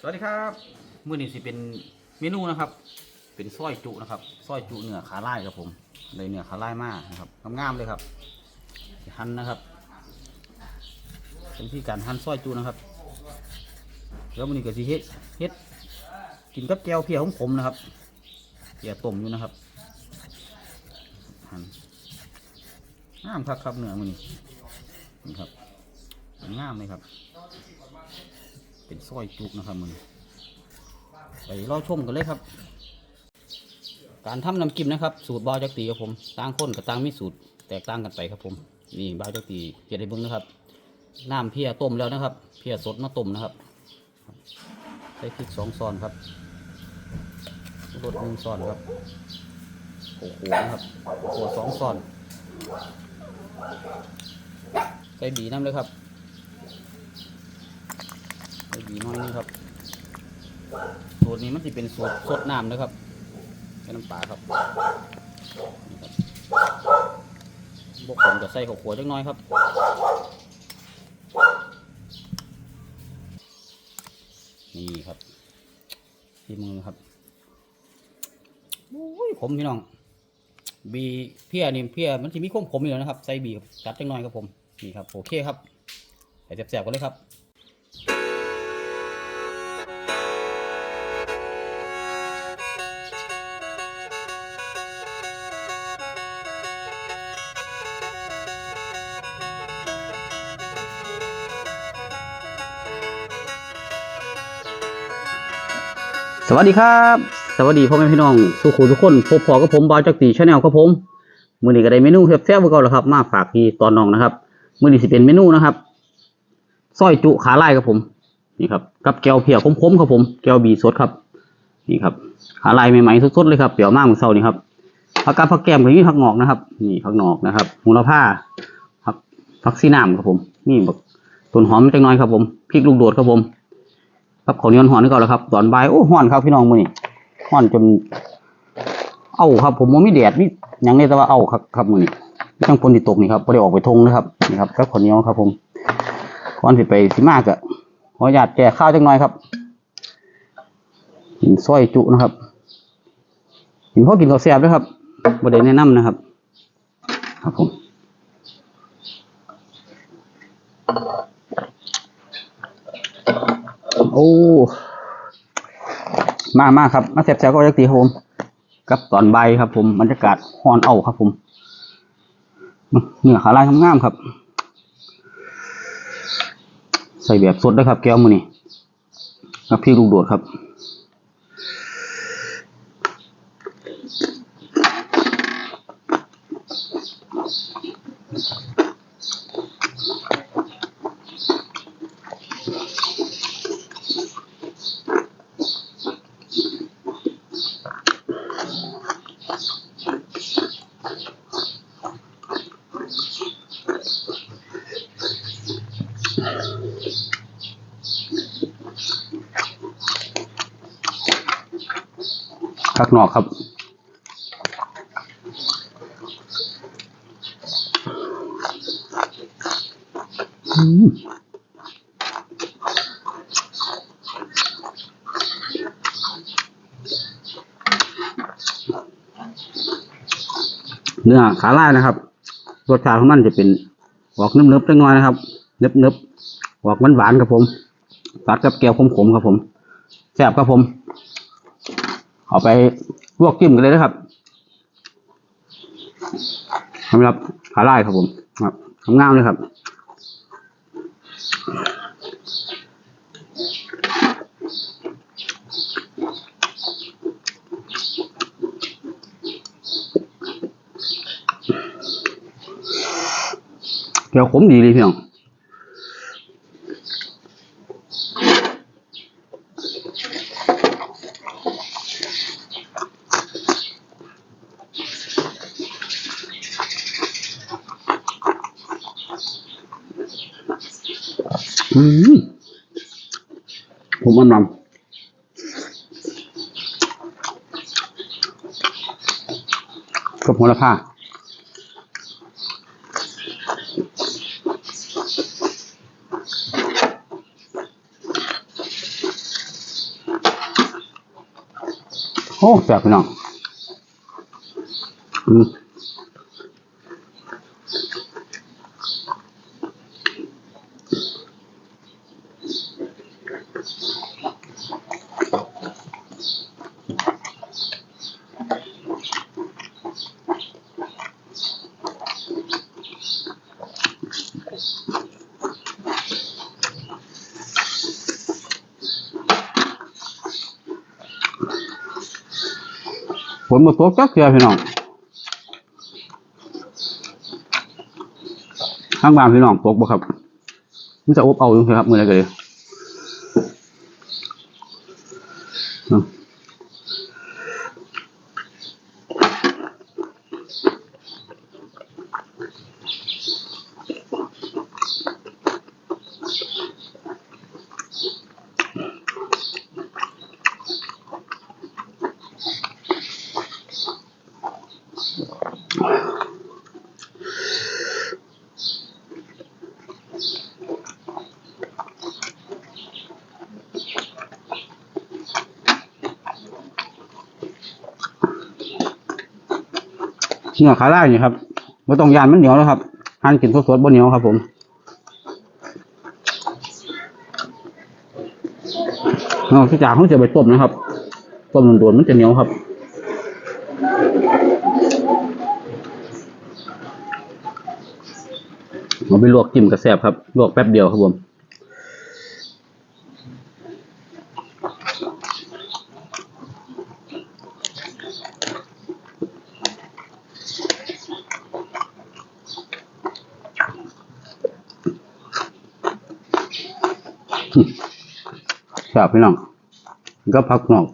สวัสดีครับมื้อนี้สิเป็นเมนูนะครับ เป็นซอยจุนะครับซอยจุเนื้อขาไลายครับผมเลยเนื้อขาไลายมากนะครับงามๆเลยครับหั่นนะครับเป็นที่การหั่นซอยจุนะครับ แล้วมื้อนี้ก็สิเฮ็ดเฮ็ดกินกับแก้วเพียของผมนะครับเพียต้มอยู่นะครับหั่นงามครับครับเนื้อมื้อนี้นี่ครับงามเลยครับ เป็นซอยจุกนะครับมึงไปรอชมกันเลยครับ การทำน้ำจิ้มนะครับ สูตรบาวจักตีครับผมต่างคนกับต่างมีสูตรแตกต่างกันไปครับผมนี่บาวจักตีเฮ็ดให้เบิ่งนะครับน้ำเพียต้มแล้วนะครับ เพียสดมาต้มนะครับใส่พริกสองซอนครับรสหนึ่งซอนครับโอ้โหนะครับโอ้โหสองซอนใส่บีน้ำเลยครับ ใส่บีน้อยนึงครับสูตรนี้มันจะเป็นสูตรสดน้ำนะครับใส่น้ำปลาครับบกผมจะใส่ข้าวขัวจักน้อยครับนี่ครับที่มือครับโอ้ยผมพี่น้อง บีเพียนี่เพียมันจะมีข้มขมอยู่แล้วนะครับ ใส่บีจัดจักหน้อยครับผม นี่ครับ โอเคครับไปแซ่บๆกันเลยครับ สวัสดีครับ สวัสดีพ่อแม่พี่น้องสุขุทุกคนพบพอกับผมบาวจักรีชาแนลครับผมมื้อนี้ก็ได้เมนูแซ่บๆเก่าแล้วครับ มาฝากพี่ตอนน้องนะครับมื้อนี้สิเป็นเมนูนะครับซอยจุขาไลายครับผม นี่ครับกับแก้วเพียวคมๆครับผมแก้วบีสดครับ นี่ครับขาลายใหม่ๆสดๆเลยครับเปรี้ยวมากเหมือนเซานี่ครับผักกาดผักแกมก็มีผักงอกนะครับ นี่ผักงอกนะครับหูละผ้าผักผักซีน้ำครับผมนี่บักต้นหอมจังน้อยครับผมพริกลูกโดดครับผม ครับขอนี้หอนนี่ก่อนแล้วครับ ตอนบ่ายโอ้ห่อนครับพี่น้องมือนี่หอนจน เอ้าครับ ผมว่ามีแดดนี่ยังได้แต่ว่าเอ้าครับครับมือนี่ตั้งฝนที่ตกนี่ครับไ่ได้ออกไปทงนะครับนี่ครับครับขอนี้ครับ ผมก่อนสิไปสิมากอะขออนุญาตแก่ข้าวจังหน่อยครับกินซอยจุนะครับกินพ่อกินข้าวแซ่บด้วยครับบ่ได้แนะนำนะครับ ครับผม อ้มามาครับ มาแซ่บๆก็ยักตีครับผมกับตอนใบครับผมบรรยากาศฮอนเอาครับผมเนื้อขาลายงามครับ ใส่แบบสดด้วยครับ แก้วมือนี่กับพี่ลูกโดดครับ ข้างนอกครับเนื้อขาลานะครับรสชาติของมันจะเป็นออกเนึบๆจังน้อยนะครับเนึบๆออกหวานๆครับผมตัดกับแก้วขมๆครับผมแซ่บครับผม เอาไปลวกจิ้มกันเลยนะครับสำหรับขาลายครับผมครับงามเลยครับเกี่ยวขมดีเลยพี่น้อง อืมผมมันนำกับโหระพาโอ้แซ่บพี่น้องอืม นมาตกจักเทื่อพี่น้องข้างบ้านพี่น้องตกบ่ครับมันจะอบเอาอยู่ครับมืออะไรกันเลย เนื้อขาล่ายนี่ครับไม่ต้องยานมันเหนียวแล้วครับทานกินสดๆบนเหนียวครับ ผมเอาที่จากเขาจะไปต้มนะครับต้มโดนๆมันจะเหนียวครับเอาไปลวกจิ้มกระแซบครับ ลวกแป๊บเดียวครับผม ครับพี่น้องก็พักนอก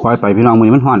คอยไปพี่น้องมือมันห่อน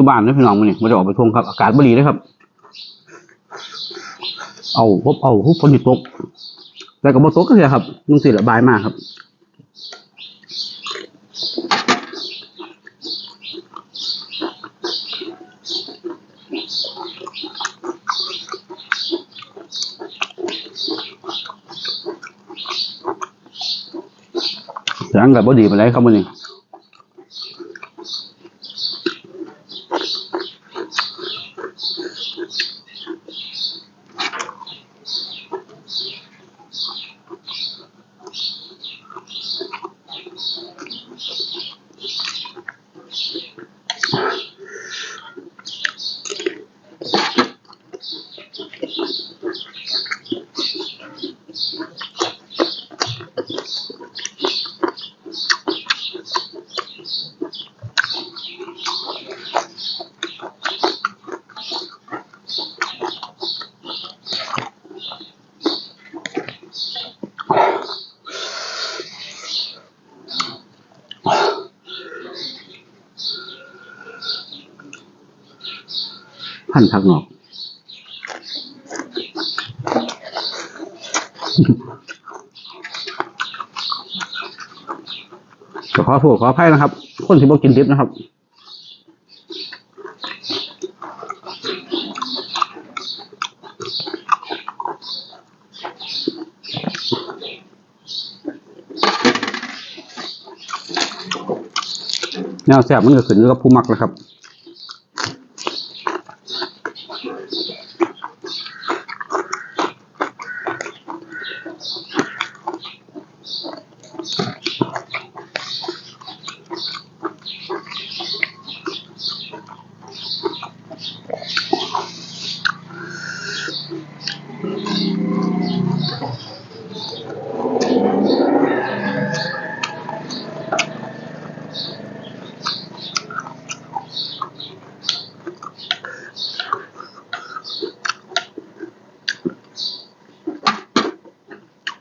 อยู่บ้านนะพี่น้องมันนี่ม่ได้ออกไปทวงครับ อากาศบรีเลยครับ เอาพบเอาพบฝนหยุดตกแล้วก็บ่ตกก็เลยครับนุ่งสีระบายมากครับเสียงกับบดีไปเลยครับมันนี่ พันธักหนอกขอโทษขออภัยนะครับ คนที่บอกกินดิบนะครับแนวแสบมันก็ขึ้นกับผู้มักนะครับ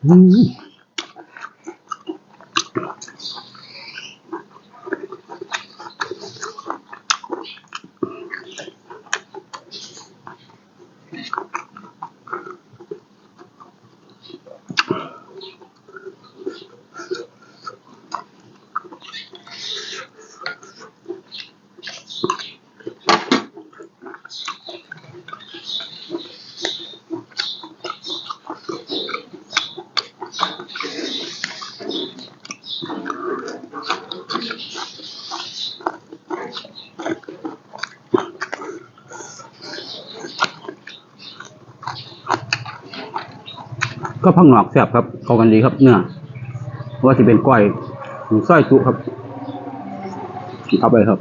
อื ก็พังหนอกแสบครับ เข้ากันดีครับ เนื้อว่าจะเป็นก้อยสร้อยจุครับเอาไปครับ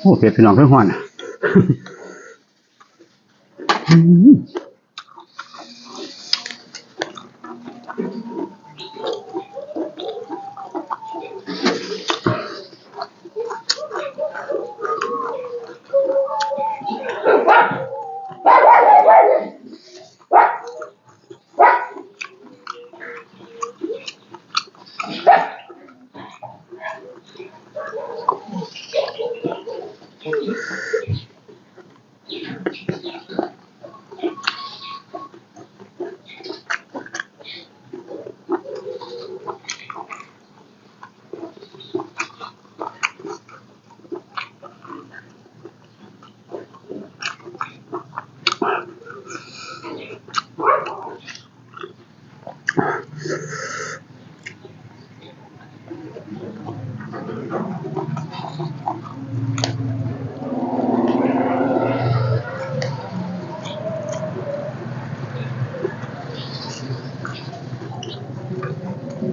โอ้เผ็ดพี่น้องเพื่อนหอน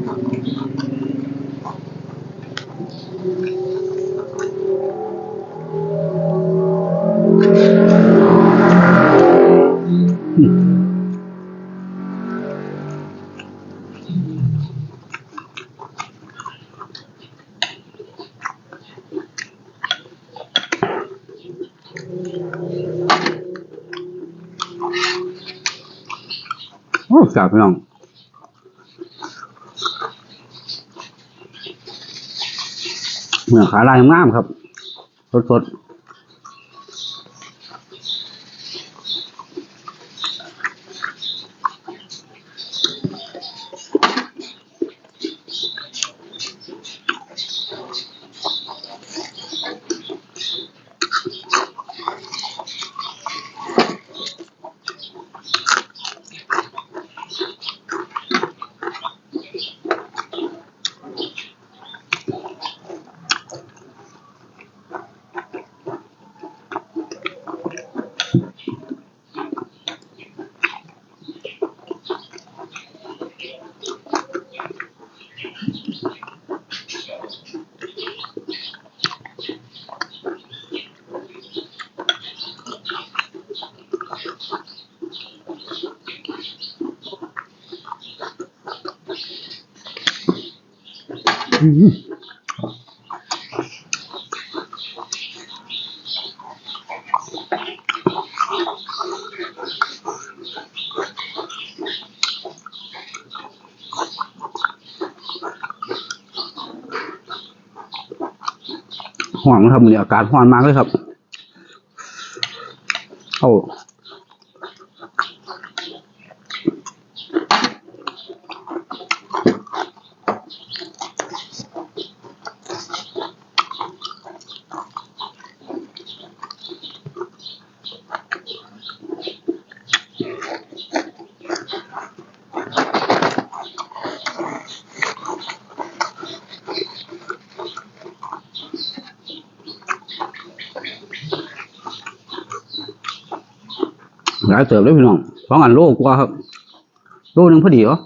อืมโอ้แสบพี่น้อง เนื้อขาลายงามครับสดๆ ห่วงนะครับมือนี้อากาศห้อนมากเลยครับ เอา หลายเติบเลยพี่น้องสองอันโลกว่าครับ โลหนึ่งพอดีเหรอ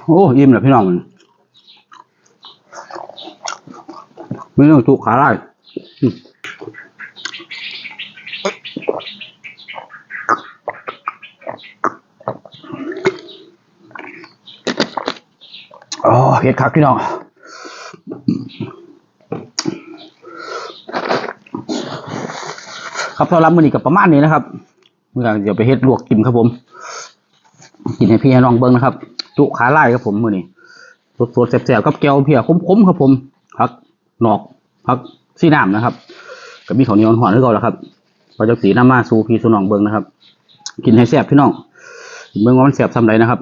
โอ้อิ่มเลยพี่น้องมันไม่ต้องจุขาไล่อืมอ๋อเห็ดคักพี่น้องครับสำหรับมื้อนี้ก็ประมาณนี้นะครับเมื่อเดี๋ยวไปเฮ็ดลวกกินครับผม กินให้พี่ให้น้องเบิ่งนะครับ จุขาไล่ครับผมมือนี้สดๆแซ่บๆกับแก้วเพียคมๆครับผมพักหนอกพักซีน้ำนะครับก็มีข้าวเหนียวหอนให้ก่อนแล้วครับพอจะสีน้ำมาสูพีสู่น้องเบิงนะครับ กินให้แซ่บพี่น้องเบิงว่ามันแซ่บซำใดนะครับ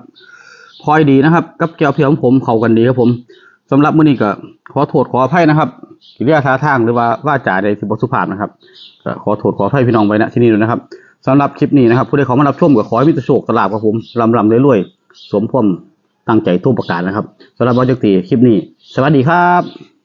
พลอยดีนะครับ กับแก้วเพียของผมเข้ากันดีครับผมสำหรับมื้อนี้ก็ขอโทษขออภัยนะครับกิริยาท่าทางหรือว่าว่าจ่าใดที่บ่สุภาพนะครับก็ขอโทษขออภัยพี่น้องไว้ณที่นี่ด้วยนะครับสำหรับคลิปนี้นะครับ ผู้ใดขอมารับชมก็ขอให้มีแต่โชคตลาบครับผมลำลำรวยๆ สมพรมตั้งใจทุกประการนะครับสำหรับวันจักรีคลิปนี้ สวัสดีครับ